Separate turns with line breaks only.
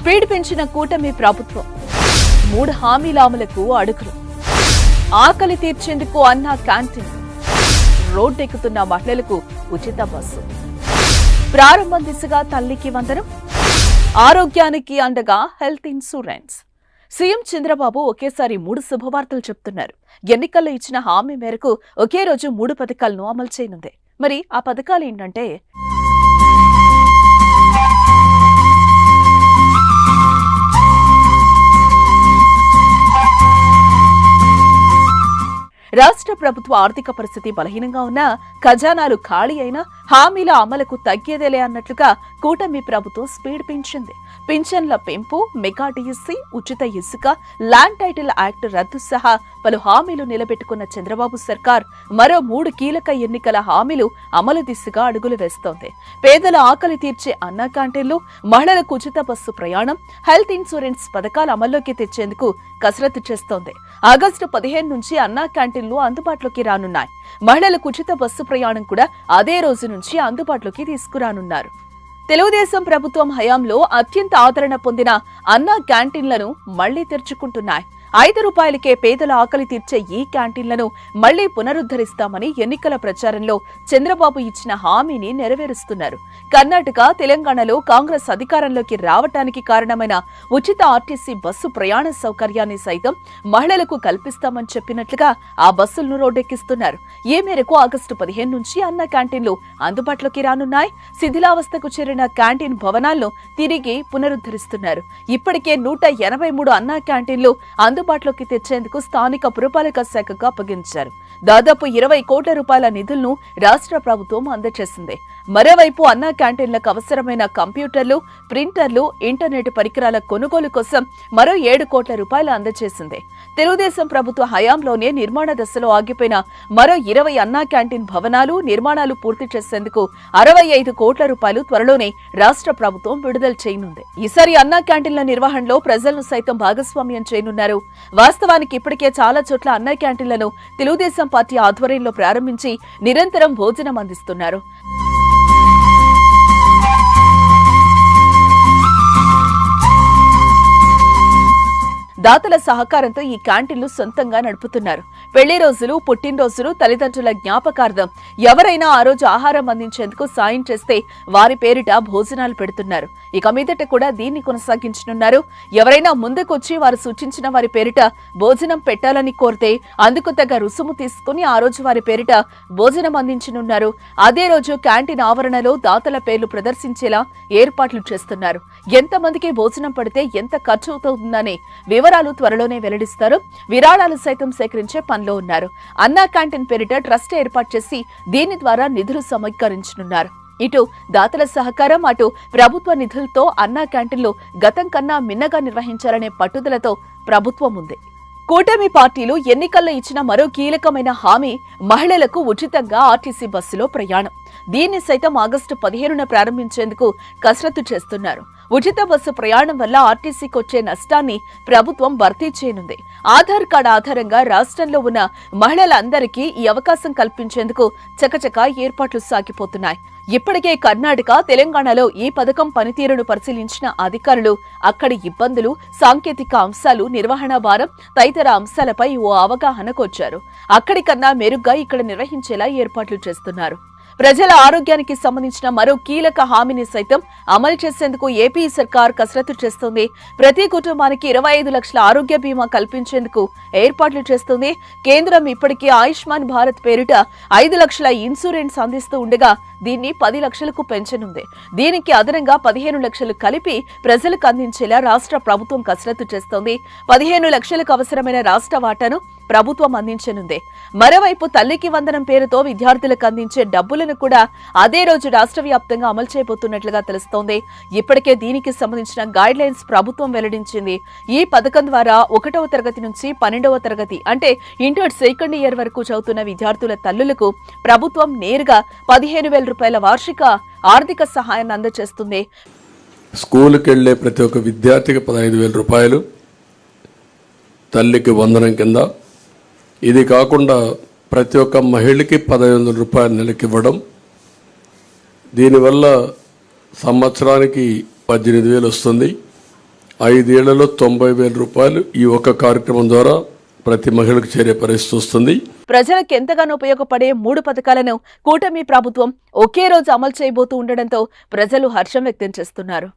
Speed పెంచిన కూటమి ప్రభుత్వం. మూడు హామీల అమలుకు అడుగులు. ఆకలి తీర్చేందుకు అన్న క్యాంటీన్. రోడ్డెక్కుతున్న మహిళలకు ఉచిత బస్సు. ప్రారంభం దిశగా తల్లికి వందనం. ఆరోగ్యానికి అండగా హెల్త్ ఇన్సూరెన్స్. సీఎం చంద్రబాబు ఒకేసారి మూడు శుభవార్తలు చెప్తున్నారు. ఎన్నికల్లో ఇచ్చిన హామీ మేరకు ఒకే రోజు మూడు పథకాలను అమలు చేయనుంది. మరి ఆ పథకాలు ఏంటంటే రాష్ట్ర ప్రభుత్వ ఆర్థిక పరిస్థితి బలహీనంగా ఉన్నా ఖజానాలు ఖాళీ అయినా హామీల అమలుకు తగ్గేదేలే అన్నట్లుగా కూటమి ప్రభుత్వం స్పీడ్ పెంచింది. పింఛన్ల పెంపు మెగా డిఎస్సి ఉచిత ఇసుక ల్యాండ్ టైటిల్ యాక్ట్ రద్దు సహా పలు హామీలు నిలబెట్టుకున్న చంద్రబాబు సర్కార్ మరో మూడు కీలక ఎన్నికల హామీలు అమలు దిశగా అడుగులు వేస్తోంది. పేదల ఆకలి తీర్చే అన్నా క్యాంటీన్లు మహిళలకు ఉచిత బస్సు ప్రయాణం హెల్త్ ఇన్సూరెన్స్ పథకాలు అమల్లోకి తెచ్చేందుకు కసరత్తు చేస్తోంది. ఆగస్టు పదిహేను నుంచి అన్నా క్యాంటీన్లు అందుబాటులోకి రానున్నాయి. మహిళలకు ఉచిత బస్సు ప్రయాణం కూడా అదే రోజు నుంచి అందుబాటులోకి తీసుకురానున్నారు. తెలుగుదేశం ప్రభుత్వం హయాంలో అత్యంత ఆదరణ పొందిన అన్నా క్యాంటీన్లను మళ్ళీ తెరుచుకుంటున్నాయి. ఐదు రూపాయలకే పేదల ఆకలి తీర్చే ఈ క్యాంటీన్లను మళ్ళీ పునరుద్ధరిస్తామని ఎన్నికల ప్రచారంలో చంద్రబాబు ఇచ్చిన హామీని నెరవేరుస్తున్నారు. కర్ణాటక తెలంగాణలో కాంగ్రెస్ అధికారంలోకి రావటానికి కారణమైన ఉచిత ఆర్టీసీ బస్సు ప్రయాణ సౌకర్యాన్ని సైతం మహిళలకు కల్పిస్తామని చెప్పినట్లుగా ఆ బస్సులను రోడ్డెక్కిస్తున్నారు. ఈ మేరకు ఆగస్టు పదిహేను నుంచి అన్న క్యాంటీన్లు అందుబాటులోకి రానున్నాయి. శిథిలావస్థకు చేరిన క్యాంటీన్ భవనాలను తిరిగి పునరుద్ధరిస్తున్నారు. ఇప్పటికే నూట ఎనభై మూడు అన్నా క్యాంటీన్లు అందుబాటులోకి తెచ్చేందుకు స్థానిక పురపాలక శాఖకు అప్పగించారు. దాదాపు ఇరవై కోట్ల రూపాయల నిధులను రాష్ట్ర ప్రభుత్వం అందజేసింది మరోవైపు అన్నా క్యాంటీన్లకు అవసరమైన కంప్యూటర్లు ప్రింటర్లు ఇంటర్నెట్ పరికరాల కొనుగోలు కోసం మరో ఏడు కోట్ల రూపాయలు అందజేసింది తెలుగుదేశం ప్రభుత్వ హయాంలోనే నిర్మాణ దశలో ఆగిపోయిన మరో ఇరవై అన్నా క్యాంటీన్ భవనాలు నిర్మాణాలు పూర్తి చేసేందుకు అరవై ఐదు కోట్ల రూపాయలు త్వరలోనే రాష్ట్ర ప్రభుత్వం విడుదల చేయనుంది. ఈసారి అన్నా క్యాంటీన్ల నిర్వహణలో ప్రజలను సైతం భాగస్వామ్యం చేయనున్నారు వాస్తవానికి ఇప్పటికే చాలా చోట్ల అన్న క్యాంటీన్లను తెలుగుదేశం పార్టీ ఆధ్వర్యంలో ప్రారంభించి నిరంతరం భోజనం అందిస్తున్నారు. దాతల సహకారంతో ఈ క్యాంటీన్లు సొంతంగా నడుపుతున్నారు. పెళ్ళి రోజులు పుట్టినరోజులు తల్లిదండ్రుల జ్ఞాపకార్థం ఎవరైనా ఆ రోజు ఆహారం అందించేందుకు సాయం చేస్తే వారి పేరిట భోజనాలు పెడుతున్నారు. ఇక మీదట కూడా దీన్ని కొనసాగించనున్నారు. ఎవరైనా ముందుకొచ్చి వారు సూచించిన వారి పేరిట భోజనం పెట్టాలని కోరితే అందుకు తగ్గ రుసుము తీసుకుని ఆ రోజు వారి పేరిట భోజనం అందించనున్నారు. అదే రోజు క్యాంటీన్ ఆవరణలో దాతల పేర్లు ప్రదర్శించేలా ఏర్పాట్లు చేస్తున్నారు. ఎంతమందికి భోజనం పడితే ఎంత ఖర్చు అవుతుందనే వివరాలు త్వరలోనే వెల్లడిస్తారు. విరాళాలు సైతం సేకరించే పనిలో ఉన్నారు. అన్నా క్యాంటీన్ పేరిట ట్రస్ట్ ఏర్పాటు చేసి దీని ద్వారా నిధులు సమీకరించనున్నారు. ఇటు దాతల సహకారం అటు ప్రభుత్వ నిధులతో అన్నా క్యాంటీన్లు గతం కన్నా మిన్నగా నిర్వహించాలనే పట్టుదలతో ప్రభుత్వం ఉంది. కూటమి పార్టీలు ఎన్నికల్లో ఇచ్చిన మరో కీలకమైన హామీ మహిళలకు ఉచితంగా ఆర్టీసీ బస్సులో ప్రయాణం. దీన్ని సైతం ఆగస్టు పదిహేనున ప్రారంభించేందుకు కసరత్తు చేస్తున్నారు. ఉచిత బస్సు ప్రయాణం వల్ల ఆర్టీసీకి వచ్చే నష్టాన్ని ప్రభుత్వం భర్తీ చేయనుంది. ఆధార్ కార్డు ఆధారంగా రాష్ట్రంలో ఉన్న మహిళలందరికీ ఈ అవకాశం కల్పించేందుకు చకచకా ఏర్పాట్లు సాగిపోతున్నాయి. ఇప్పటికే కర్ణాటక తెలంగాణలో ఈ పథకం పనితీరును పరిశీలించిన అధికారులు అక్కడి ఇబ్బందులు సాంకేతిక అంశాలు నిర్వహణ భారం తదితర అంశాలపై ఓ అవగాహనకు వచ్చారు అక్కడికన్నా మెరుగ్గా ఇక్కడ నిర్వహించేలా ఏర్పాట్లు చేస్తున్నారు. ప్రజల ఆరోగ్యానికి సంబంధించిన మరో కీలక హామీని సైతం అమలు చేసేందుకు ఏపీ సర్కార్ కసరత్తు చేస్తుంది. ప్రతి కుటుంబానికి ఇరవై ఐదు లక్షల ఆరోగ్య బీమా కల్పించేందుకు ఏర్పాట్లు చేస్తుంది. కేంద్రం ఇప్పటికే ఆయుష్మాన్ భారత్ పేరిట ఐదు లక్షల ఇన్సూరెన్స్ అందిస్తూ ఉండగా దీన్ని పది లక్షలకు పెంచనుంది. దీనికి అదనంగా పదిహేను లక్షలు కలిపి ప్రజలకు అందించేలా రాష్ట్ర ప్రభుత్వం కసరత్తు చేస్తోంది. పదిహేను లక్షలకు అవసరమైన రాష్ట్ర వాటాను ప్రభుత్వం అందించనుంది. మరోవైపు తల్లికి వందనం పేరుతో విద్యార్థులకు అందించే డబ్బులను కూడా అదే రోజు రాష్ట్ర వ్యాప్తంగా అమలు చేయబోతున్నట్లుగా తెలుస్తోంది. ఇప్పటికే దీనికి సంబంధించిన గైడ్ లైన్స్ ప్రభుత్వం వెల్లడించింది. ఈ పథకం ద్వారా ఒకటవ తరగతి నుంచి పన్నెండవ తరగతి అంటే ఇంటర్ సెకండ్ ఇయర్ వరకు చదువుతున్న విద్యార్థుల తల్లులకు ప్రభుత్వం నేరుగా పదిహేను వేల రూపాయల వార్షిక ఆర్థిక సహాయాన్ని అందజేస్తుంది
స్కూల్కి వెళ్ళే ప్రతి ఒక్క విద్యార్థికి పదహైదు వేల రూపాయలు తల్లికి వందనం కింద ఇది కాకుండా ప్రతి ఒక్క మహిళకి పదహైదు వందల రూపాయలు నెలకి ఇవ్వడం దీనివల్ల సంవత్సరానికి పద్దెనిమిది వేలు వస్తుంది. ఐదేళ్ళలో తొంభై వేల రూపాయలు ఈ ఒక్క కార్యక్రమం ద్వారా ప్రతి మహిళకు చేరే పరిస్థితి వస్తుంది.
ప్రజలకు ఎంతగానో ఉపయోగపడే మూడు పథకాలను కూటమి ప్రభుత్వం ఒకే రోజు అమలు చేయబోతూ ఉండడంతో ప్రజలు హర్షం వ్యక్తం చేస్తున్నారు.